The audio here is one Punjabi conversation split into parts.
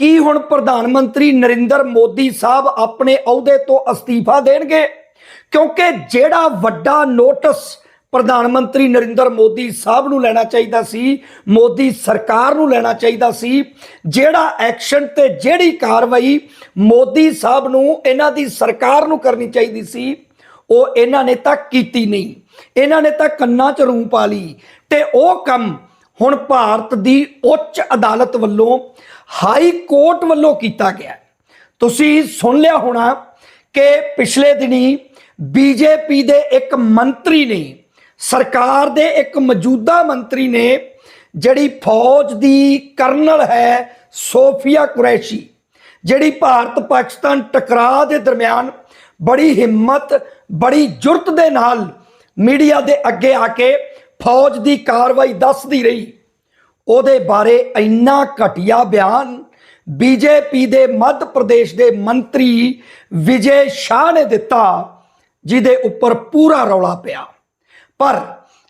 ਕੀ ਹੁਣ ਪ੍ਰਧਾਨ ਮੰਤਰੀ ਨਰਿੰਦਰ ਮੋਦੀ ਸਾਹਿਬ ਆਪਣੇ ਅਹੁਦੇ ਤੋਂ ਅਸਤੀਫਾ ਦੇਣਗੇ? ਕਿਉਂਕਿ ਜਿਹੜਾ ਵੱਡਾ ਨੋਟਿਸ ਪ੍ਰਧਾਨ ਮੰਤਰੀ ਨਰਿੰਦਰ ਮੋਦੀ ਸਾਹਿਬ ਨੂੰ ਲੈਣਾ ਚਾਹੀਦਾ ਸੀ, ਮੋਦੀ ਸਰਕਾਰ ਨੂੰ ਲੈਣਾ ਚਾਹੀਦਾ ਸੀ, ਜਿਹੜਾ ਐਕਸ਼ਨ ਤੇ ਜਿਹੜੀ ਕਾਰਵਾਈ ਮੋਦੀ ਸਾਹਿਬ ਨੂੰ ਇਹਨਾਂ ਦੀ ਸਰਕਾਰ ਨੂੰ ਕਰਨੀ ਚਾਹੀਦੀ ਸੀ, ਉਹ ਇਹਨਾਂ ਨੇ ਤਾਂ ਕੀਤੀ ਨਹੀਂ। ਇਹਨਾਂ ਨੇ ਤਾਂ ਕੰਨਾਂ 'ਚ ਰੂੰ ਪਾ ਲਈ ਤੇ ਉਹ ਕੰਮ ਹੁਣ ਭਾਰਤ ਦੀ ਉੱਚ ਅਦਾਲਤ ਵੱਲੋਂ ਹਾਈ ਕੋਰਟ ਵੱਲੋਂ ਕੀਤਾ ਗਿਆ ਤੁਸੀਂ ਸੁਣ ਲਿਆ ਹੋਣਾ ਕਿ ਪਿਛਲੇ ਦਿਨੀ ਬੀਜੇਪੀ ਦੇ ਇੱਕ ਮੰਤਰੀ ਨੇ, ਸਰਕਾਰ ਦੇ ਇੱਕ ਮੌਜੂਦਾ ਮੰਤਰੀ ਨੇ, ਜਿਹੜੀ ਫੌਜ ਦੀ ਕਰਨਲ ਹੈ ਸੋਫੀਆ ਕੁਰੈਸ਼ੀ, ਜਿਹੜੀ ਭਾਰਤ ਪਾਕਿਸਤਾਨ ਟਕਰਾਅ ਦੇ ਦਰਮਿਆਨ ਬੜੀ ਹਿੰਮਤ, ਬੜੀ ਜੁਰਤ ਦੇ ਨਾਲ ਮੀਡੀਆ ਦੇ ਅੱਗੇ ਆ ਕੇ ਫੌਜ ਦੀ ਕਾਰਵਾਈ ਦੱਸਦੀ ਰਹੀ। ਉਹਦੇ ਬਾਰੇ ਇੰਨਾ ਘਟੀਆ ਬਿਆਨ ਬੀਜੇਪੀ ਦੇ ਮੱਧ ਪ੍ਰਦੇਸ਼ ਦੇ ਮੰਤਰੀ ਵਿਜੇ ਸ਼ਾਹ ਨੇ ਦਿੱਤਾ, ਜਿਹਦੇ ਉੱਪਰ ਪੂਰਾ ਰੌਲਾ ਪਿਆ। ਪਰ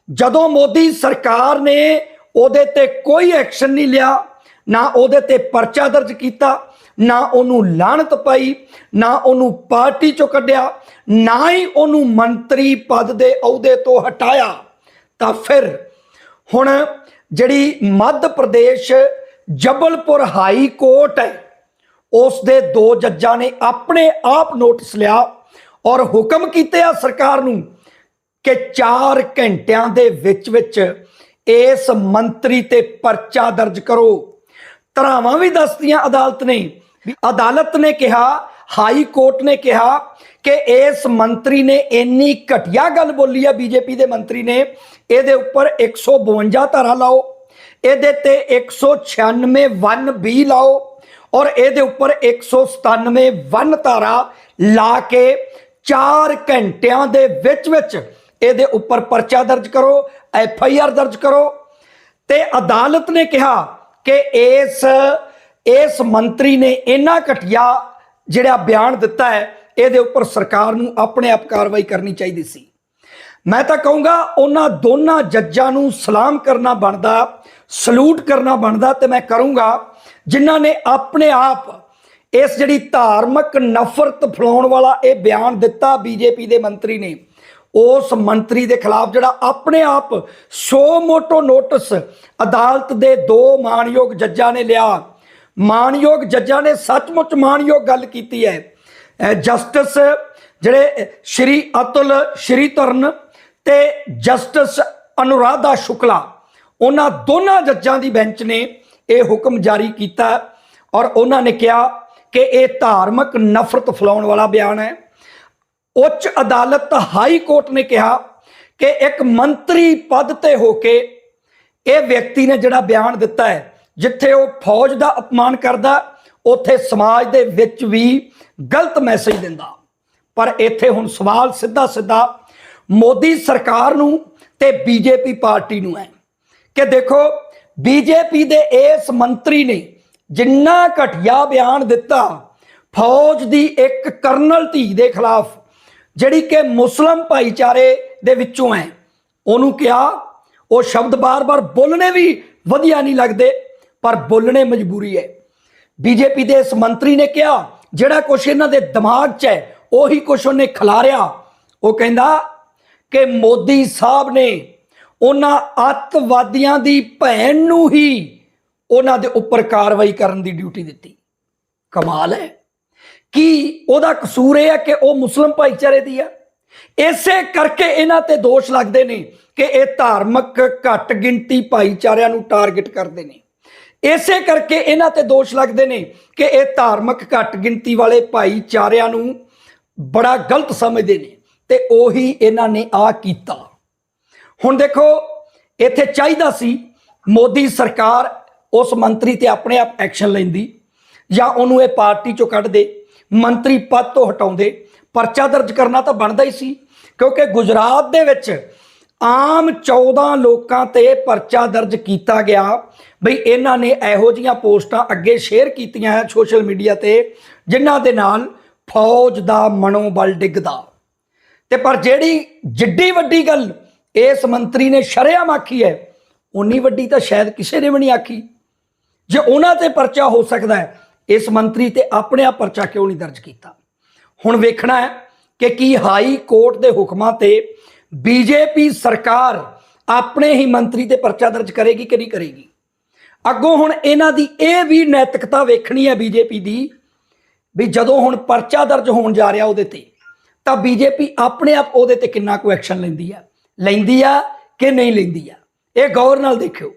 ਜਦੋਂ ਮੋਦੀ ਸਰਕਾਰ ਨੇ ਉਹਦੇ ਤੇ ਕੋਈ ਐਕਸ਼ਨ ਨਹੀਂ ਲਿਆ, ਨਾ ਉਹਦੇ ਤੇ ਪਰਚਾ ਦਰਜ ਕੀਤਾ, ਨਾ ਉਹਨੂੰ ਲਾਣਤ ਪਾਈ, ਨਾ ਉਹਨੂੰ ਪਾਰਟੀ ਚੋਂ ਕੱਢਿਆ, ਨਾ ਹੀ ਉਹਨੂੰ ਮੰਤਰੀ ਪਦ ਦੇ ਅਹੁਦੇ ਤੋਂ ਹਟਾਇਆ। ਤਾਂ ਫਿਰ ਹੁਣ ਜਿਹੜੀ ਮੱਧ ਪ੍ਰਦੇਸ਼ ਜਬਲਪੁਰ ਹਾਈ ਕੋਰਟ ਹੈ, ਉਸ ਦੇ ਦੋ ਜੱਜਾਂ ਨੇ ਆਪਣੇ ਆਪ ਨੋਟਿਸ ਲਿਆ ਔਰ ਹੁਕਮ ਕੀਤੇ ਆ ਸਰਕਾਰ ਨੂੰ ਕਿ 4 ਘੰਟਿਆਂ ਦੇ ਵਿੱਚ ਵਿੱਚ ਇਸ ਮੰਤਰੀ ਤੇ ਪਰਚਾ ਦਰਜ ਕਰੋ। ਧਰਾਵਾਂ ਵੀ ਦੱਸਦੀਆਂ ਅਦਾਲਤ ਨੇ ਅਦਾਲਤ ਨੇ ਕਿਹਾ, ਹਾਈ ਕੋਰਟ ਨੇ ਕਿਹਾ ਕਿ ਇਸ ਮੰਤਰੀ ਨੇ ਇੰਨੀ ਘਟੀਆ ਗੱਲ ਬੋਲੀ ਆ, ਬੀਜੇਪੀ ਦੇ ਮੰਤਰੀ ਨੇ, ਇਹਦੇ ਉੱਪਰ 152 ਧਾਰਾ ਲਾਓ, ਇਹਦੇ ਤੇ 196 1 ਬੀ ਲਾਓ ਔਰ ਇਹਦੇ ਉੱਪਰ 197 1 ਧਾਰਾ ਲਾ ਕੇ 4 ਘੰਟਿਆਂ ਦੇ ਵਿੱਚ ਵਿੱਚ ਇਹਦੇ ਉੱਪਰ ਪਰਚਾ ਦਰਜ ਕਰੋ, ਐਫ ਆਈ ਆਰ ਦਰਜ ਕਰੋ। ਤੇ ਅਦਾਲਤ ਨੇ ਕਿਹਾ ਕਿ ਇਸ ਇਸ ਮੰਤਰੀ ਨੇ ਇੰਨਾ ਘਟੀਆ ਜਿਹੜਾ ਬਿਆਨ ਦਿੱਤਾ ਹੈ ਇਹਦੇ ਉੱਪਰ ਸਰਕਾਰ ਨੂੰ ਆਪਣੇ ਆਪ ਕਾਰਵਾਈ ਕਰਨੀ ਚਾਹੀਦੀ ਸੀ। ਮੈਂ ਤਾਂ ਕਹੂੰਗਾ ਉਹਨਾਂ ਦੋਨਾਂ ਜੱਜਾਂ ਨੂੰ ਸਲਾਮ ਕਰਨਾ ਬਣਦਾ, ਸਲੂਟ ਕਰਨਾ ਬਣਦਾ ਤੇ ਮੈਂ ਕਰੂੰਗਾ, ਜਿਨ੍ਹਾਂ ਨੇ ਆਪਣੇ ਆਪ ਇਸ ਜਿਹੜੀ ਧਾਰਮਿਕ ਨਫ਼ਰਤ ਫਲਾਉਣ ਵਾਲਾ ਇਹ ਬਿਆਨ ਦਿੱਤਾ ਬੀਜੇਪੀ ਦੇ ਮੰਤਰੀ ਨੇ। ਉਸ ਮੰਤਰੀ ਦੇ ਖਿਲਾਫ ਜਿਹੜਾ ਆਪਣੇ ਆਪ ਸੋ ਮੋਟੋ ਨੋਟਿਸ ਅਦਾਲਤ ਦੇ ਦੋ ਮਾਨਯੋਗ ਜੱਜਾਂ ਨੇ ਲਿਆ। ਮਾਨਯੋਗ ਜੱਜਾਂ ਨੇ ਸੱਚਮੁੱਚ ਮਾਨਯੋਗ ਗੱਲ ਕੀਤੀ ਹੈ। ਜਸਟਿਸ ਜਿਹੜੇ ਸ਼੍ਰੀ ਅਤੁਲ, ਸ਼੍ਰੀ ਤਰਨ ਤੇ ਜਸਟਿਸ ਅਨੁਰਾਧਾ ਸ਼ੁਕਲਾ, ਉਹਨਾਂ ਦੋਨਾਂ ਜੱਜਾਂ ਦੀ ਬੈਂਚ ਨੇ ਇਹ ਹੁਕਮ ਜਾਰੀ ਕੀਤਾ ਔਰ ਉਹਨਾਂ ਨੇ ਕਿਹਾ ਕਿ ਇਹ ਧਾਰਮਿਕ ਨਫ਼ਰਤ ਫੈਲਾਉਣ ਵਾਲਾ ਬਿਆਨ ਹੈ। ਉੱਚ ਅਦਾਲਤ ਹਾਈ ਕੋਰਟ ਨੇ ਕਿਹਾ ਕਿ ਇੱਕ ਮੰਤਰੀ ਪਦ ਤੇ ਹੋ ਕੇ ਇਹ ਵਿਅਕਤੀ ਨੇ ਜਿਹੜਾ ਬਿਆਨ ਦਿੱਤਾ ਹੈ, ਜਿੱਥੇ ਉਹ ਫੌਜ ਦਾ ਅਪਮਾਨ ਕਰਦਾ ਉੱਥੇ ਸਮਾਜ ਦੇ ਵਿੱਚ ਵੀ ਗਲਤ ਮੈਸੇਜ ਦਿੰਦਾ। ਪਰ ਇੱਥੇ ਹੁਣ ਸਵਾਲ ਸਿੱਧਾ ਸਿੱਧਾ ਮੋਦੀ ਸਰਕਾਰ ਨੂੰ ਤੇ ਬੀਜੇਪੀ ਪਾਰਟੀ ਨੂੰ ਹੈ ਕਿ ਦੇਖੋ, ਬੀਜੇਪੀ ਦੇ ਇਸ ਮੰਤਰੀ ਨੇ ਜਿੰਨਾ ਘਟੀਆ ਬਿਆਨ ਦਿੱਤਾ, ਫੌਜ ਦੀ ਇੱਕ ਕਰਨਲ ਧੀ ਦੇ ਖਿਲਾਫ, ਜਿਹੜੀ ਕਿ ਮੁਸਲਮ ਭਾਈਚਾਰੇ ਦੇ ਵਿੱਚੋਂ ਹੈ, ਉਹਨੂੰ ਕਿਹਾ, ਉਹ ਸ਼ਬਦ ਬਾਰ-ਬਾਰ ਬੋਲਣੇ ਵੀ ਵਧੀਆ ਨਹੀਂ ਲੱਗਦੇ, ਪਰ ਬੋਲਣੇ ਮਜਬੂਰੀ ਹੈ। ਬੀਜੇਪੀ ਦੇ ਇਸ ਮੰਤਰੀ ਨੇ ਕਿਹਾ, ਜਿਹੜਾ ਕੁਛ ਇਹਨਾਂ ਦੇ ਦਿਮਾਗ 'ਚ ਹੈ, ਉਹੀ ਕੁਛ ਉਹਨੇ ਖਿਲਾਰਿਆ। ਉਹ ਕਹਿੰਦਾ ਕਿ ਮੋਦੀ ਸਾਹਿਬ ਨੇ ਉਹਨਾਂ ਅੱਤਵਾਦੀਆਂ ਦੀ ਭੈਣ ਨੂੰ ਹੀ ਉਹਨਾਂ ਦੇ ਉੱਪਰ ਕਾਰਵਾਈ ਕਰਨ ਦੀ ਡਿਊਟੀ ਦਿੱਤੀ। ਕਮਾਲ ਹੈ। ਕੀ ਉਹਦਾ ਕਸੂਰ ਇਹ ਹੈ ਕਿ ਉਹ ਮੁਸਲਮ ਭਾਈਚਾਰੇ ਦੀ ਹੈ? ਇਸੇ ਕਰਕੇ ਇਹਨਾਂ ਤੇ ਦੋਸ਼ ਲੱਗਦੇ ਨੇ ਕਿ ਇਹ ਧਾਰਮਿਕ ਘੱਟ ਗਿਣਤੀ ਭਾਈਚਾਰਿਆਂ ਨੂੰ ਟਾਰਗੇਟ ਕਰਦੇ ਨੇ। ਇਸੇ ਕਰਕੇ ਇਹਨਾਂ ਤੇ ਦੋਸ਼ ਲੱਗਦੇ ਨੇ ਕਿ ਇਹ ਧਾਰਮਿਕ ਘੱਟ ਗਿਣਤੀ ਵਾਲੇ ਭਾਈਚਾਰਿਆਂ ਨੂੰ ਬੜਾ ਗਲਤ ਸਮਝਦੇ ਨੇ ਤੇ ਉਹੀ ਇਹਨਾਂ ਨੇ ਆ ਕੀਤਾ। ਹੁਣ ਦੇਖੋ, ਇੱਥੇ ਚਾਹੀਦਾ ਸੀ ਮੋਦੀ ਸਰਕਾਰ ਉਸ ਮੰਤਰੀ ਤੇ ਆਪਣੇ ਆਪ ਐਕਸ਼ਨ ਲੈਂਦੀ ਜਾਂ ਉਹਨੂੰ ਇਹ ਪਾਰਟੀ ਚੋਂ ਕੱਢ ਦੇ, ਮੰਤਰੀ ਪਦ ਤੋਂ ਹਟਾਉਂਦੇ, ਪਰਚਾ ਦਰਜ ਕਰਨਾ ਤਾਂ ਬਣਦਾ ਹੀ ਸੀ, ਕਿਉਂਕਿ ਗੁਜਰਾਤ ਦੇ ਵਿੱਚ ਆਮ 14 ਲੋਕਾਂ ਤੇ ਪਰਚਾ ਦਰਜ ਕੀਤਾ ਗਿਆ ਬਈ ਇਹਨਾਂ ਨੇ ਇਹੋ ਜੀਆਂ ਪੋਸਟਾਂ ਅੱਗੇ ਸ਼ੇਅਰ ਕੀਤੀਆਂ ਹੈ ਸੋਸ਼ਲ ਮੀਡੀਆ ਤੇ, ਜਿਨ੍ਹਾਂ ਦੇ ਨਾਲ ਫੌਜ ਦਾ ਮਨੋਬਲ ਡਿੱਗਦਾ। ਤੇ ਪਰ ਜਿਹੜੀ ਜਿੱਡੀ ਵੱਡੀ ਗੱਲ ਇਸ ਮੰਤਰੀ ਨੇ ਸ਼ਰੇਆਮ ਆਖੀ ਹੈ ਉਨੀ ਵੱਡੀ ਤਾਂ ਸ਼ਾਇਦ ਕਿਸੇ ਨੇ ਵੀ ਨਹੀਂ ਆਖੀ। ਜੇ ਉਹਨਾਂ ਤੇ ਪਰਚਾ ਹੋ ਸਕਦਾ ਹੈ, ਇਸ ਮੰਤਰੀ ਤੇ ਆਪਣੇ ਆਪ ਪਰਚਾ ਕਿਉਂ ਨਹੀਂ ਦਰਜ ਕੀਤਾ? ਹੁਣ ਵੇਖਣਾ ਹੈ ਕਿ ਕੀ ਹਾਈ ਕੋਰਟ ਦੇ ਹੁਕਮਾਂ ਤੇ ਬੀਜੇਪੀ ਸਰਕਾਰ ਆਪਣੇ ਹੀ ਮੰਤਰੀ ਤੇ ਪਰਚਾ ਦਰਜ ਕਰੇਗੀ ਕਿ ਨਹੀਂ ਕਰੇਗੀ? ਅੱਗੋਂ ਹੁਣ ਇਹਨਾਂ ਦੀ ਇਹ ਵੀ ਨੈਤਿਕਤਾ ਵੇਖਣੀ ਹੈ ਬੀਜੇਪੀ ਦੀ ਵੀ ਜਦੋਂ ਹੁਣ ਪਰਚਾ ਦਰਜ ਹੋਣ ਜਾ ਰਿਹਾ ਉਹਦੇ ਤੇ, ਤਾਂ ਬੀਜੇਪੀ ਆਪਣੇ ਆਪ ਉਹਦੇ ਤੇ ਕਿੰਨਾ ਕੁ ਐਕਸ਼ਨ ਲੈਂਦੀ ਆ? ਲੈਂਦੀ ਆ ਕਿ ਨਹੀਂ ਲੈਂਦੀ ਆ? ਇਹ ਗੌਰ ਨਾਲ ਦੇਖਿਓ।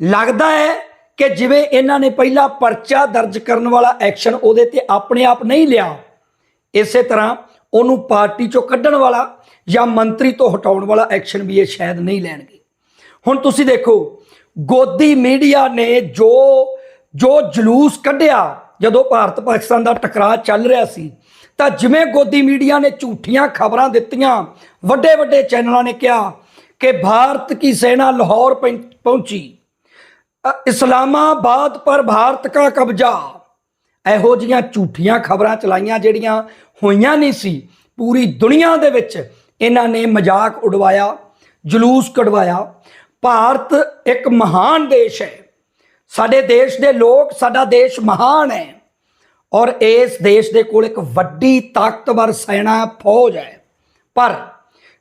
ਲੱਗਦਾ ਹੈ ਕਿ ਜਿਵੇਂ ਇਹਨਾਂ ਨੇ ਪਹਿਲਾਂ ਪਰਚਾ ਦਰਜ ਕਰਨ ਵਾਲਾ ਐਕਸ਼ਨ ਉਹਦੇ ਤੇ ਆਪਣੇ ਆਪ ਨਹੀਂ ਲਿਆ, ਇਸੇ ਤਰ੍ਹਾਂ ਉਹਨੂੰ ਪਾਰਟੀ ਚੋਂ ਕੱਢਣ ਵਾਲਾ ਜਾਂ ਮੰਤਰੀ ਤੋਂ ਹਟਾਉਣ ਵਾਲਾ ਐਕਸ਼ਨ ਵੀ ਇਹ ਸ਼ਾਇਦ ਨਹੀਂ ਲੈਣਗੇ। ਹੁਣ ਤੁਸੀਂ ਦੇਖੋ ਗੋਦੀ ਮੀਡੀਆ ਨੇ ਜੋ ਜੋ ਜਲੂਸ ਕੱਢਿਆ, ਜਦੋਂ ਭਾਰਤ ਪਾਕਿਸਤਾਨ ਦਾ ਟਕਰਾਅ ਚੱਲ ਰਿਹਾ ਸੀ, ਤਾਂ ਜਿਵੇਂ ਗੋਦੀ ਮੀਡੀਆ ਨੇ ਝੂਠੀਆਂ ਖਬਰਾਂ ਦਿੱਤੀਆਂ ਵੱਡੇ ਵੱਡੇ ਚੈਨਲਾਂ ਨੇ ਕਿਹਾ ਕਿ ਭਾਰਤ ਕੀ ਸੈਨਾ ਲਾਹੌਰ ਪਹੁੰ- ਪਹੁੰਚੀ। ਇਸਲਾਮਾਬਾਦ ਪਰ ਭਾਰਤ ਦਾ ਕਬਜ਼ਾ। ਇਹੋ ਜੀਆਂ ਝੂਠੀਆਂ ਖਬਰਾਂ ਚਲਾਈਆਂ ਜਿਹੜੀਆਂ ਹੋਈਆਂ ਨਹੀਂ ਸੀ, ਪੂਰੀ ਦੁਨੀਆ ਦੇ ਵਿੱਚ ਇਹਨਾਂ ਨੇ ਮਜ਼ਾਕ ਉਡਵਾਇਆ, ਜਲੂਸ ਕਢਵਾਇਆ। ਭਾਰਤ ਇੱਕ ਮਹਾਨ ਦੇਸ਼ ਹੈ। ਸਾਡੇ ਦੇਸ਼ ਦੇ ਲੋਕ ਸਾਡਾ ਦੇਸ਼ ਮਹਾਨ ਹੈ ਔਰ ਇਸ ਦੇਸ਼ ਦੇ ਕੋਲ ਇੱਕ ਵੱਡੀ ਤਾਕਤਵਰ ਸੈਨਾ ਫੌਜ ਹੈ। ਪਰ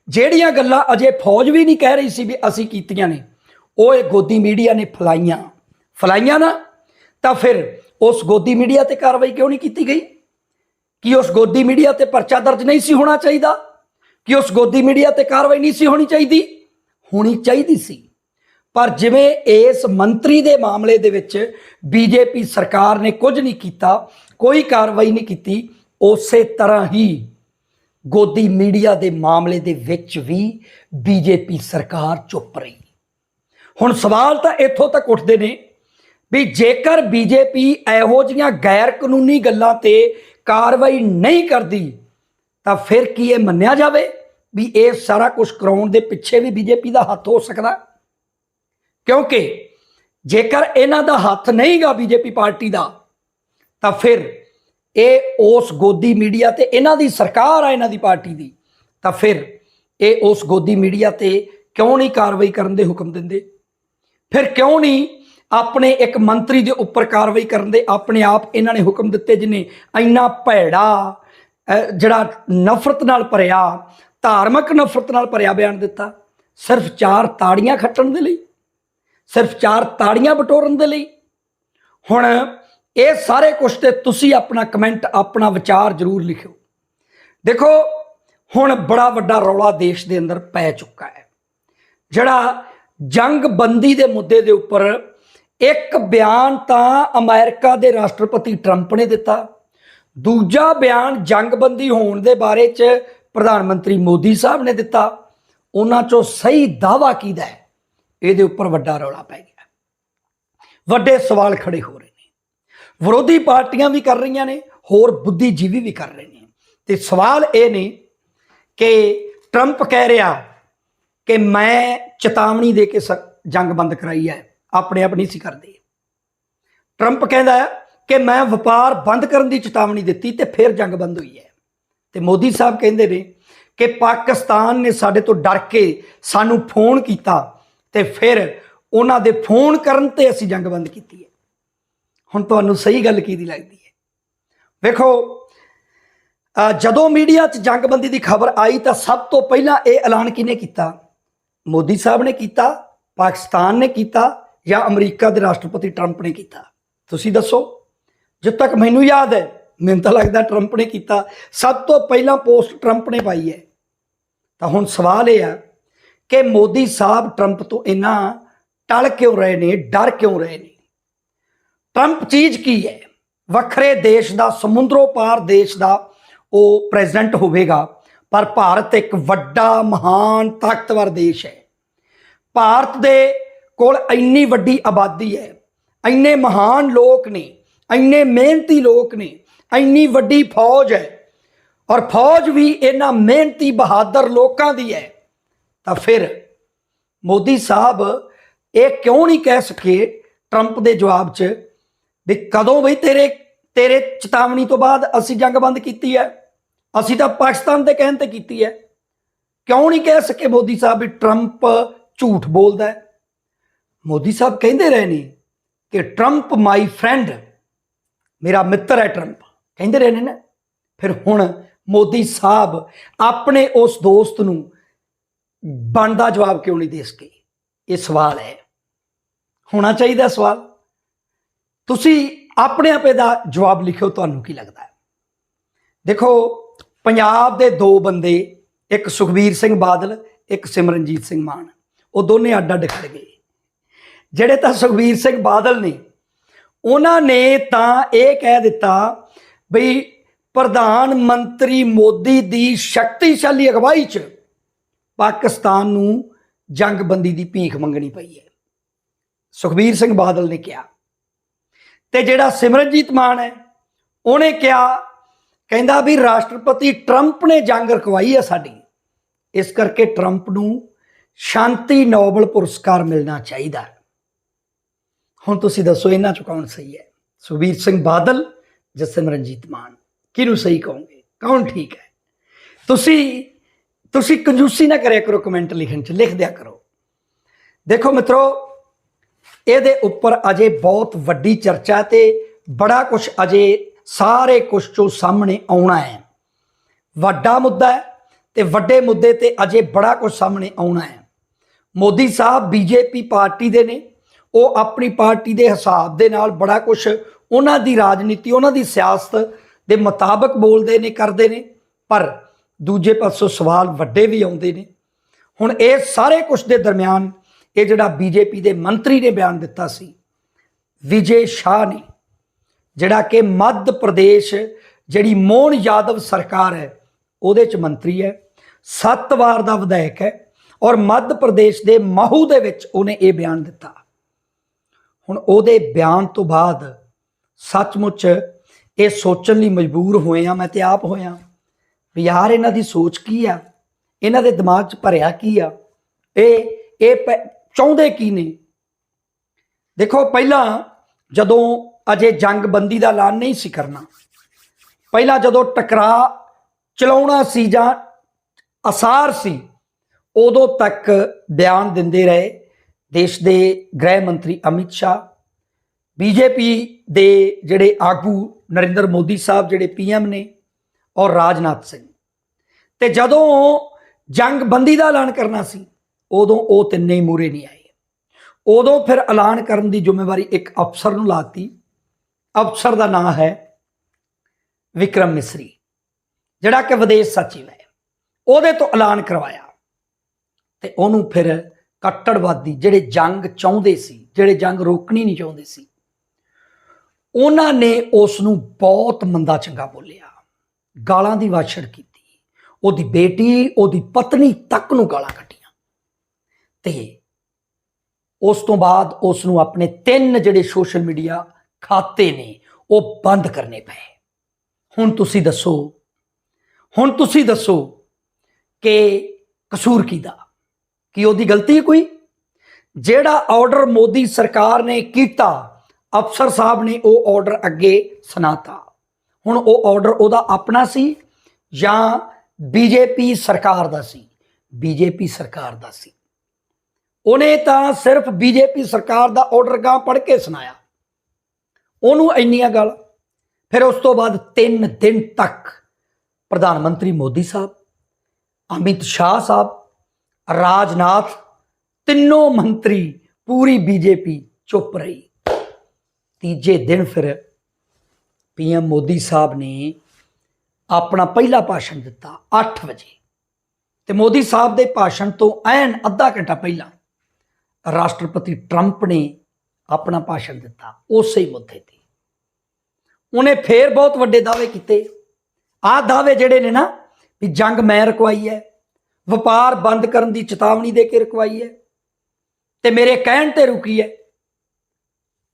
ਜਿਹੜੀਆਂ ਗੱਲਾਂ ਅਜੇ ਫੌਜ ਵੀ ਨਹੀਂ ਕਹਿ ਰਹੀ ਸੀ ਵੀ ਅਸੀਂ ਕੀਤੀਆਂ ਨੇ, ਉਹ ਇਹ ਗੋਦੀ ਮੀਡੀਆ ਨੇ ਫਲਾਈਆਂ। ਫਲਾਈਆਂ ਨਾ, ਤਾਂ ਫਿਰ ਉਸ ਗੋਦੀ ਮੀਡੀਆ ਤੇ ਕਾਰਵਾਈ ਕਿਉਂ ਨਹੀਂ ਕੀਤੀ ਗਈ? ਕਿ ਉਸ ਗੋਦੀ ਮੀਡੀਆ ਤੇ ਪਰਚਾ ਦਰਜ ਨਹੀਂ ਸੀ ਹੋਣਾ ਚਾਹੀਦਾ? ਕਿ ਉਸ ਗੋਦੀ ਮੀਡੀਆ ਤੇ ਕਾਰਵਾਈ ਨਹੀਂ ਸੀ ਹੋਣੀ ਚਾਹੀਦੀ? ਹੋਣੀ ਚਾਹੀਦੀ ਸੀ। ਪਰ ਜਿਵੇਂ ਇਸ ਮੰਤਰੀ ਦੇ ਮਾਮਲੇ ਦੇ ਵਿੱਚ ਬੀਜੇਪੀ ਸਰਕਾਰ ਨੇ ਕੁਝ ਨਹੀਂ ਕੀਤਾ, ਕੋਈ ਕਾਰਵਾਈ ਨਹੀਂ ਕੀਤੀ, ਉਸੇ ਤਰ੍ਹਾਂ ਹੀ ਗੋਦੀ ਮੀਡੀਆ ਦੇ ਮਾਮਲੇ ਦੇ ਵਿੱਚ ਵੀ ਬੀਜੇਪੀ ਸਰਕਾਰ ਚੁੱਪ ਰਹੀ। ਹੁਣ ਸਵਾਲ ਤਾਂ ਇੱਥੋਂ ਤੱਕ ਉੱਠਦੇ ਨੇ ਵੀ ਜੇਕਰ ਬੀਜੇਪੀ ਇਹੋ ਜਿਹੀਆਂ ਗੈਰ ਕਾਨੂੰਨੀ ਗੱਲਾਂ ਤੇ ਕਾਰਵਾਈ ਨਹੀਂ ਕਰਦੀ, ਤਾਂ ਫਿਰ ਕੀ ਇਹ ਮੰਨਿਆ ਜਾਵੇ ਵੀ ਇਹ ਸਾਰਾ ਕੁਝ ਕਰਾਉਣ ਦੇ ਪਿੱਛੇ ਵੀ ਬੀਜੇਪੀ ਦਾ ਹੱਥ ਹੋ ਸਕਦਾ? ਕਿਉਂਕਿ ਜੇਕਰ ਇਹਨਾਂ ਦਾ ਹੱਥ ਨਹੀਂਗਾ ਬੀਜੇਪੀ ਪਾਰਟੀ ਦਾ, ਤਾਂ ਫਿਰ ਇਹ ਉਸ ਗੋਦੀ ਮੀਡੀਆ ਤੇ ਇਹਨਾਂ ਦੀ ਸਰਕਾਰ ਆ ਇਹਨਾਂ ਦੀ ਪਾਰਟੀ ਦੀ, ਤਾਂ ਫਿਰ ਇਹ ਉਸ ਗੋਦੀ ਮੀਡੀਆ ਤੇ ਕਿਉਂ ਨਹੀਂ ਕਾਰਵਾਈ ਕਰਨ ਦੇ ਹੁਕਮ ਦਿੰਦੇ? ਫਿਰ ਕਿਉਂ ਨਹੀਂ ਆਪਣੇ ਇੱਕ ਮੰਤਰੀ ਦੇ ਉੱਪਰ ਕਾਰਵਾਈ ਕਰਨ ਦੇ ਆਪਣੇ ਆਪ ਇਹਨਾਂ ਨੇ ਹੁਕਮ ਦਿੱਤੇ ਜਿਨੇ ਇੰਨਾ ਭੈੜਾ ਜਿਹੜਾ ਨਫ਼ਰਤ ਨਾਲ ਭਰਿਆ, ਧਾਰਮਿਕ ਨਫ਼ਰਤ ਨਾਲ ਭਰਿਆ ਬਿਆਨ ਦਿੱਤਾ, ਸਿਰਫ ਚਾਰ ਤਾੜੀਆਂ ਖੱਟਣ ਦੇ ਲਈ। ਸਿਰਫ ਚਾਰ ਤਾੜੀਆਂ ਬਟੋਰਨ ਦੇ ਲਈ। ਹੁਣ ਇਹ ਸਾਰੇ ਕੁਝ ਤੇ ਤੁਸੀਂ ਆਪਣਾ ਕਮੈਂਟ, ਆਪਣਾ ਵਿਚਾਰ ਜ਼ਰੂਰ ਲਿਖਿਓ। ਦੇਖੋ, ਹੁਣ ਬੜਾ ਵੱਡਾ ਰੌਲਾ ਦੇਸ਼ ਦੇ ਅੰਦਰ ਪੈ ਚੁੱਕਾ ਹੈ। ਜਿਹੜਾ ਜੰਗਬੰਦੀ ਦੇ ਮੁੱਦੇ ਦੇ ਉੱਪਰ ਇੱਕ ਬਿਆਨ ਤਾਂ ਅਮਰੀਕਾ ਦੇ ਰਾਸ਼ਟਰਪਤੀ ਟਰੰਪ ਨੇ ਦਿੱਤਾ। ਦੂਜਾ ਬਿਆਨ ਜੰਗਬੰਦੀ ਹੋਣ ਦੇ ਬਾਰੇ ਚ ਪ੍ਰਧਾਨ ਮੰਤਰੀ ਮੋਦੀ ਸਾਹਿਬ ਨੇ ਦਿੱਤਾ। ਉਹਨਾਂ ਚੋਂ ਸਹੀ ਦਾਵਾ ਕੀਦਾ ਹੈ? ਇਹਦੇ ਉੱਪਰ ਵੱਡਾ ਰੌਲਾ ਪੈ ਗਿਆ। ਵੱਡੇ ਸਵਾਲ ਖੜੇ ਹੋ ਰਹੇ ਨੇ। ਵਿਰੋਧੀ ਪਾਰਟੀਆਂ ਵੀ ਕਰ ਰਹੀਆਂ ਨੇ, ਹੋਰ ਬੁੱਧੀਜੀਵੀ ਵੀ ਕਰ ਰਹੇ ਨੇ। ਤੇ ਸਵਾਲ ਇਹ ਨੇ ਕਿ ਟਰੰਪ ਕਹਿ ਰਿਹਾ ਕਿ ਮੈਂ ਚੇਤਾਵਨੀ ਦੇ ਕੇ ਸ- ਜੰਗ ਬੰਦ ਕਰਾਈ ਹੈ, ਆਪਣੇ ਆਪ ਨਹੀਂ ਸੀ ਕਰਦੇ। ਟਰੰਪ ਕਹਿੰਦਾ ਕਿ ਮੈਂ ਵਪਾਰ ਬੰਦ ਕਰਨ ਦੀ ਚੇਤਾਵਨੀ ਦਿੱਤੀ ਤੇ ਫਿਰ ਜੰਗ ਬੰਦ ਹੋਈ ਹੈ। ਤੇ ਮੋਦੀ ਸਾਹਿਬ ਕਹਿੰਦੇ ਨੇ ਕਿ ਪਾਕਿਸਤਾਨ ਨੇ ਸਾਡੇ ਤੋਂ ਡਰ ਕੇ ਸਾਨੂੰ ਫੋਨ ਕੀਤਾ ਤੇ ਫਿਰ ਉਹਨਾਂ ਦੇ ਫੋਨ ਕਰਨ ਤੇ ਅਸੀਂ ਜੰਗ ਬੰਦ ਕੀਤੀ ਹੈ। ਹੁਣ ਤੁਹਾਨੂੰ ਸਹੀ ਗੱਲ ਕੀ ਦੀ ਲੱਗਦੀ ਹੈ? ਵੇਖੋ ਜਦੋਂ ਮੀਡੀਆ 'ਚ ਜੰਗਬੰਦੀ ਦੀ ਖਬਰ ਆਈ ਤਾਂ ਸਭ ਤੋਂ ਪਹਿਲਾਂ ਇਹ ਐਲਾਨ ਕਿਹਨੇ ਕੀਤਾ? ਮੋਦੀ ਸਾਹਿਬ ਨੇ ਕੀਤਾ, ਪਾਕਿਸਤਾਨ ਨੇ ਕੀਤਾ ਜਾਂ ਅਮਰੀਕਾ ਦੇ ਰਾਸ਼ਟਰਪਤੀ ਟਰੰਪ ਨੇ ਕੀਤਾ? ਤੁਸੀਂ ਦੱਸੋ। ਜਿੱਦ ਤੱਕ ਮੈਨੂੰ ਯਾਦ ਹੈ, ਮੈਨੂੰ ਤਾਂ ਲੱਗਦਾ ਟਰੰਪ ਨੇ ਕੀਤਾ। ਸਭ ਤੋਂ ਪਹਿਲਾਂ ਪੋਸਟ ਟਰੰਪ ਨੇ ਪਾਈ ਹੈ। ਤਾਂ ਹੁਣ ਸਵਾਲ ਇਹ ਆ ਕਿ ਮੋਦੀ ਸਾਹਿਬ ਟਰੰਪ ਤੋਂ ਇੰਨਾ ਟਲ ਕਿਉਂ ਰਹੇ ਨੇ, ਡਰ ਕਿਉਂ ਰਹੇ ਨੇ? ਟਰੰਪ ਚੀਜ਼ ਕੀ ਹੈ? ਵੱਖਰੇ ਦੇਸ਼ ਦਾ, ਸਮੁੰਦਰੋਂ ਪਾਰ ਦੇਸ਼ ਦਾ ਉਹ ਪ੍ਰੈਜ਼ੀਡੈਂਟ ਹੋਵੇਗਾ, ਪਰ ਭਾਰਤ ਇੱਕ ਵੱਡਾ, ਮਹਾਨ, ਤਾਕਤਵਰ ਦੇਸ਼ ਹੈ। ਭਾਰਤ ਦੇ ਕੋਲ ਇੰਨੀ ਵੱਡੀ ਆਬਾਦੀ ਹੈ, ਇੰਨੇ ਮਹਾਨ ਲੋਕ ਨੇ, ਇੰਨੇ ਮਿਹਨਤੀ ਲੋਕ ਨੇ, ਇੰਨੀ ਵੱਡੀ ਫੌਜ ਹੈ, ਔਰ ਫੌਜ ਵੀ ਇਹਨਾਂ ਮਿਹਨਤੀ, ਬਹਾਦਰ ਲੋਕਾਂ ਦੀ ਹੈ ਤਾਂ ਫਿਰ ਮੋਦੀ ਸਾਹਿਬ ਇਹ ਕਿਉਂ ਨਹੀਂ ਕਹਿ ਸਕੇ ਟਰੰਪ ਦੇ ਜਵਾਬ 'ਚ ਵੀ ਕਦੋਂ ਬਈ ਤੇਰੇ ਤੇਰੇ ਚੇਤਾਵਨੀ ਤੋਂ ਬਾਅਦ ਅਸੀਂ ਜੰਗ ਬੰਦ ਕੀਤੀ ਹੈ? ਅਸੀਂ ਤਾਂ ਪਾਕਿਸਤਾਨ ਦੇ ਕਹਿਣ ਤੇ ਕੀਤੀ ਹੈ। ਕਿਉਂ ਨਹੀਂ ਕਹਿ ਸਕੇ ਮੋਦੀ ਸਾਹਿਬ ਵੀ ਟਰੰਪ ਝੂਠ ਬੋਲਦਾ ਹੈ? ਮੋਦੀ ਸਾਹਿਬ ਕਹਿੰਦੇ ਰਹੇ ਨੇ ਕਿ ਟਰੰਪ ਮਾਈ ਫਰੈਂਡ, ਮੇਰਾ ਮਿੱਤਰ ਹੈ ਟਰੰਪ। ਕਹਿੰਦੇ ਰਹੇ ਨੇ ਨਾ। ਫਿਰ ਹੁਣ ਮੋਦੀ ਸਾਹਿਬ ਆਪਣੇ ਉਸ ਦੋਸਤ ਨੂੰ ਬਣਦਾ ਜਵਾਬ ਕਿਉਂ ਨਹੀਂ ਦੇ ਸਕੇ? ਇਹ ਸਵਾਲ ਹੈ। ਹੋਣਾ ਚਾਹੀਦਾ ਸਵਾਲ। ਤੁਸੀਂ ਆਪਣੇ ਆਪੇ ਦਾ ਜਵਾਬ ਲਿਖਿਓ, ਤੁਹਾਨੂੰ ਕੀ ਲੱਗਦਾ ਹੈ? ਦੇਖੋ, ਪੰਜਾਬ ਦੇ ਦੋ ਬੰਦੇ, ਇੱਕ ਸੁਖਬੀਰ ਸਿੰਘ ਬਾਦਲ, ਇੱਕ ਸਿਮਰਨਜੀਤ ਸਿੰਘ ਮਾਨ। ਉਹ ਦੋਨੇ ਅੱਡ ਅੱਡ ਖੜ ਗਏ। ਜਿਹੜੇ ਤਾਂ ਸੁਖਬੀਰ ਸਿੰਘ ਬਾਦਲ ਨੇ, ਉਹਨਾਂ ਨੇ ਤਾਂ ਇਹ ਕਹਿ ਦਿੱਤਾ ਬਈ ਪ੍ਰਧਾਨ ਮੰਤਰੀ ਮੋਦੀ ਦੀ ਸ਼ਕਤੀਸ਼ਾਲੀ ਅਗਵਾਈ 'ਚ ਪਾਕਿਸਤਾਨ ਨੂੰ ਜੰਗਬੰਦੀ ਦੀ ਭੀਖ ਮੰਗਣੀ ਪਈ ਹੈ। ਸੁਖਬੀਰ ਸਿੰਘ ਬਾਦਲ ਨੇ ਕਿਹਾ। ਤੇ ਜਿਹੜਾ ਸਿਮਰਨਜੀਤ ਮਾਨ ਹੈ, ਉਹਨੇ ਕਿਹਾ, ਕਹਿੰਦਾ ਵੀ ਰਾਸ਼ਟਰਪਤੀ ਟਰੰਪ ਨੇ ਜੰਗ ਰਕਵਾਈ ਹੈ ਸਾਡੀ। ਇਸ ਕਰਕੇ ਟਰੰਪ ਨੂੰ ਸ਼ਾਂਤੀ ਨੋਬਲ ਪੁਰਸਕਾਰ ਮਿਲਣਾ ਚਾਹੀਦਾ ਹੁਣ ਤੁਸੀਂ ਦੱਸੋ ਇਹਨਾਂ ਚ ਕੌਣ ਸਹੀ ਹੈ? ਸੁਖਬੀਰ ਸਿੰਘ ਬਾਦਲ ਜਾਂ ਸਿਮਰਨਜੀਤ ਮਾਨ? ਕਿਹਨੂੰ ਸਹੀ ਕਹੋਗੇ? ਕੌਣ ਠੀਕ ਹੈ? ਤੁਸੀਂ ਤੁਸੀਂ ਕੰਜੂਸੀ ਨਾ ਕਰਿਆ ਕਰੋ ਕਮੈਂਟ ਲਿਖਣ ਚ, ਲਿਖ ਦਿਆ ਕਰੋ। ਦੇਖੋ ਮਿੱਤਰੋ, ਇਹਦੇ ਉੱਪਰ ਅਜੇ ਬਹੁਤ ਵੱਡੀ ਚਰਚਾ ਤੇ ਬੜਾ ਕੁਝ ਅਜੇ ਸਾਰੇ ਕੁਝ ਚੋਂ ਸਾਹਮਣੇ ਆਉਣਾ ਹੈ। ਵੱਡਾ ਮੁੱਦਾ ਹੈ ਤੇ ਵੱਡੇ ਮੁੱਦੇ ਤੇ ਅਜੇ ਬੜਾ ਕੁਝ ਸਾਹਮਣੇ ਆਉਣਾ ਹੈ। ਮੋਦੀ ਸਾਹਿਬ ਬੀਜੇਪੀ ਪਾਰਟੀ ਦੇ ਨੇ, ਉਹ ਆਪਣੀ ਪਾਰਟੀ ਦੇ ਹਿਸਾਬ ਦੇ ਨਾਲ ਬੜਾ ਕੁਝ ਉਹਨਾਂ ਦੀ ਰਾਜਨੀਤੀ, ਉਹਨਾਂ ਦੀ ਸਿਆਸਤ ਦੇ ਮੁਤਾਬਕ ਬੋਲਦੇ ਨੇ, ਕਰਦੇ ਨੇ, ਪਰ ਦੂਜੇ ਪਾਸੋਂ ਸਵਾਲ ਵੱਡੇ ਵੀ ਆਉਂਦੇ ਨੇ। ਹੁਣ ਇਹ ਸਾਰੇ ਕੁਝ ਦੇ ਦਰਮਿਆਨ ਇਹ ਜਿਹੜਾ ਬੀਜੇਪੀ ਦੇ ਮੰਤਰੀ ਨੇ ਬਿਆਨ ਦਿੱਤਾ ਸੀ, ਵਿਜੇ ਸ਼ਾਹ ਨੇ, ਜਿਹੜਾ ਕਿ ਮੱਧ ਪ੍ਰਦੇਸ਼ ਜਿਹੜੀ ਮੋਹਨ ਯਾਦਵ ਸਰਕਾਰ ਹੈ, ਉਹਦੇ ਚ ਮੰਤਰੀ ਹੈ, ਸੱਤ ਵਾਰ ਦਾ ਵਿਧਾਇਕ ਹੈ ਔਰ ਮੱਧ ਪ੍ਰਦੇਸ਼ ਦੇ ਮਹੂ ਦੇ ਵਿੱਚ ਉਹਨੇ ਇਹ ਬਿਆਨ ਦਿੱਤਾ। ਹੁਣ ਉਹਦੇ ਬਿਆਨ ਤੋਂ ਬਾਅਦ ਸੱਚਮੁੱਚ ਇਹ ਸੋਚਣ ਲਈ ਮਜਬੂਰ ਹੋਏ ਆ, ਮੈਂ ਤੇ ਆਪ ਹੋਇਆ। ਵੀ ਯਾਰ ਇਹਨਾਂ ਦੀ ਸੋਚ ਕੀ ਆ? ਇਹਨਾਂ ਦੇ ਦਿਮਾਗ 'ਚ ਭਰਿਆ ਕੀ ਆ? ਇਹ ਇਹ ਪ- ਚਾਹੁੰਦੇ ਕੀ ਨੇ? ਦੇਖੋ, ਪਹਿਲਾਂ ਜਦੋਂ ਅਜੇ ਜੰਗਬੰਦੀ ਦਾ ਐਲਾਨ ਨਹੀਂ ਸੀ ਕਰਨਾ, ਪਹਿਲਾਂ ਜਦੋਂ ਟਕਰਾ ਚਲਾਉਣਾ ਸੀ ਜਾਂ ਅਸਾਰ ਸੀ, ਉਦੋਂ ਤੱਕ ਬਿਆਨ ਦਿੰਦੇ ਰਹੇ ਦੇਸ਼ ਦੇ ਗ੍ਰਹਿ ਮੰਤਰੀ ਅਮਿਤ ਸ਼ਾਹ, ਬੀਜੇਪੀ ਦੇ ਜਿਹੜੇ ਆਗੂ ਨਰਿੰਦਰ ਮੋਦੀ ਸਾਹਿਬ, ਜਿਹੜੇ ਪੀਐਮ ਨੇ ਔਰ ਰਾਜਨਾਥ ਸਿੰਘ। ਤੇ ਜਦੋਂ ਜੰਗ ਬੰਦੀ ਦਾ ਐਲਾਨ ਕਰਨਾ ਸੀ, ਉਦੋਂ ਉਹ ਤਿੰਨੇ ਹੀ ਮੂਰੇ ਨਹੀਂ ਆਏ। ਉਦੋਂ ਫਿਰ ਐਲਾਨ ਕਰਨ ਦੀ ਜ਼ਿੰਮੇਵਾਰੀ ਇੱਕ ਅਫਸਰ ਨੂੰ ਲਾਤੀ। ਅਫਸਰ ਦਾ ਨਾਮ ਹੈ ਵਿਕਰਮ ਮਿਸਰੀ, ਜਿਹੜਾ ਕਿ ਵਿਦੇਸ਼ ਸਚਿਵ ਹੈ। ਉਹਦੇ ਤੋਂ ਐਲਾਨ ਕਰਵਾਇਆ ਤੇ ਉਹਨੂੰ ਫਿਰ ਕੱਟੜਵਾਦੀ ਜਿਹੜੇ ਜੰਗ ਚਾਹੁੰਦੇ ਸੀ, ਜਿਹੜੇ ਜੰਗ ਰੋਕਣੀ ਨਹੀਂ ਚਾਹੁੰਦੇ ਸੀ, ਉਹਨਾਂ ਨੇ ਉਸ ਨੂੰ ਬਹੁਤ ਮੰਦਾ ਚੰਗਾ ਬੋਲਿਆ। ਗਾਲਾਂ ਦੀ ਵਾਛੜ ਕੀਤੀ। ਉਹਦੀ ਬੇਟੀ, ਉਹਦੀ ਪਤਨੀ ਤੱਕ ਨੂੰ ਗਾਲਾਂ ਕੱਢੀਆਂ। ਤੇ ਉਸ ਤੋਂ ਬਾਅਦ ਉਸ ਨੂੰ ਆਪਣੇ ਤਿੰਨ ਜਿਹੜੇ ਸੋਸ਼ਲ ਮੀਡੀਆ ਖਾਤੇ ਨੇ, ਉਹ ਬੰਦ ਕਰਨੇ ਪਏ। ਹੁਣ ਤੁਸੀਂ ਦੱਸੋ, ਹੁਣ ਤੁਸੀਂ ਦੱਸੋ ਕਿ ਕਸੂਰ ਕਿਹਦਾ? ਕੀ ਉਹਦੀ ਗਲਤੀ ਹੈ ਕੋਈ? ਜਿਹੜਾ ਆਰਡਰ ਮੋਦੀ ਸਰਕਾਰ ਨੇ ਕੀਤਾ, ਅਫਸਰ ਸਾਹਿਬ ਨੇ ਉਹ ਆਰਡਰ ਅੱਗੇ ਸੁਣਾਤਾ। ਹੁਣ ਉਹ ਆਰਡਰ ਉਹਦਾ ਆਪਣਾ ਸੀ ਜਾਂ ਬੀਜੇਪੀ ਸਰਕਾਰ ਦਾ ਸੀ? ਬੀਜੇਪੀ ਸਰਕਾਰ ਦਾ ਸੀ। ਉਹਨੇ ਤਾਂ ਸਿਰਫ ਬੀਜੇਪੀ ਸਰਕਾਰ ਦਾ ਆਰਡਰ ਗਾਂ ਪੜ੍ਹ ਕੇ ਸੁਣਾਇਆ। ਉਹਨੂੰ ਇੰਨੀਆਂ ਗੱਲ। ਫਿਰ ਉਸ ਤੋਂ ਬਾਅਦ 3 ਦਿਨ ਤੱਕ ਪ੍ਰਧਾਨ ਮੰਤਰੀ ਮੋਦੀ ਸਾਹਿਬ, ਅਮਿਤ ਸ਼ਾਹ ਸਾਹਿਬ, ਰਾਜਨਾਥ, ਤਿੰਨੋਂ ਮੰਤਰੀ ਪੂਰੀ ਬੀਜੇਪੀ ਚੁੱਪ ਰਹੀ। ਤੀਜੇ ਦਿਨ ਫਿਰ ਪੀਐਮ ਮੋਦੀ ਸਾਹਿਬ ਨੇ ਆਪਣਾ ਪਹਿਲਾ ਭਾਸ਼ਣ ਦਿੱਤਾ 8 ਵਜੇ। ਤੇ ਮੋਦੀ ਸਾਹਿਬ ਦੇ ਭਾਸ਼ਣ ਤੋਂ ਐਨ ਅੱਧਾ ਘੰਟਾ ਪਹਿਲਾਂ ਰਾਸ਼ਟਰਪਤੀ ਟਰੰਪ ਨੇ ਆਪਣਾ ਭਾਸ਼ਣ ਦਿੱਤਾ ਉਸੇ ਹੀ ਮੁੱਦੇ ਤੇ। ਉਹਨੇ ਫੇਰ ਬਹੁਤ ਵੱਡੇ ਦਾਅਵੇ ਕੀਤੇ। ਆਹ ਦਾਅਵੇ ਜਿਹੜੇ ਨੇ ਨਾ ਵੀ ਜੰਗ ਮੈਂ ਰਕਵਾਈ ਹੈ, ਵਪਾਰ ਬੰਦ ਕਰਨ ਦੀ ਚੇਤਾਵਨੀ ਦੇ ਕੇ ਰਕਵਾਈ ਹੈ, ਤੇ ਮੇਰੇ ਕਹਿਣ ਤੇ ਰੁਕੀ ਹੈ।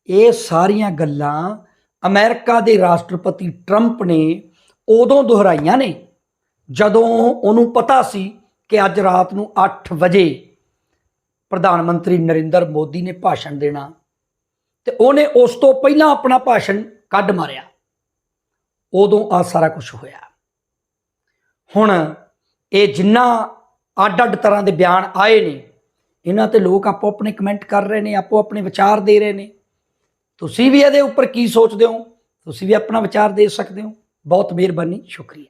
ਇਹ ਸਾਰੀਆਂ ਗੱਲਾਂ ਅਮਰੀਕਾ ਦੇ ਰਾਸ਼ਟਰਪਤੀ ਟਰੰਪ ਨੇ ਉਦੋਂ ਦੁਹਰਾਈਆਂ ਨੇ, ਜਦੋਂ ਉਹਨੂੰ ਪਤਾ ਸੀ ਕਿ ਅੱਜ ਰਾਤ ਨੂੰ 8 ਵਜੇ ਪ੍ਰਧਾਨ ਮੰਤਰੀ ਨਰਿੰਦਰ ਮੋਦੀ ਨੇ ਭਾਸ਼ਣ ਦੇਣਾ ਤੇ ਉਹਨੇ ਉਸ ਤੋਂ ਪਹਿਲਾਂ ਆਪਣਾ ਭਾਸ਼ਣ ਕੱਢ ਮਾਰਿਆ। ਉਦੋਂ ਆ ਸਾਰਾ ਕੁਝ ਹੋਇਆ। ਹੁਣ ਇਹ ਜਿੰਨਾ ਅੱਡ ਅੱਡ ਤਰ੍ਹਾਂ ਦੇ ਬਿਆਨ ਆਏ ਨੇ, ਇਹਨਾਂ ਤੇ ਲੋਕ ਆਪੋ ਆਪਣੇ ਕਮੈਂਟ ਕਰ ਰਹੇ ਨੇ ਆਪੋ ਆਪਣੇ ਵਿਚਾਰ ਦੇ ਰਹੇ ਨੇ। ਤੁਸੀਂ ਵੀ ਇਹਦੇ ਉੱਪਰ ਕੀ ਸੋਚਦੇ ਹੋ? ਤੁਸੀਂ ਵੀ ਆਪਣਾ ਵਿਚਾਰ ਦੇ ਸਕਦੇ ਹੋ। ਬਹੁਤ ਮਿਹਰਬਾਨੀ, ਸ਼ੁਕਰੀਆ।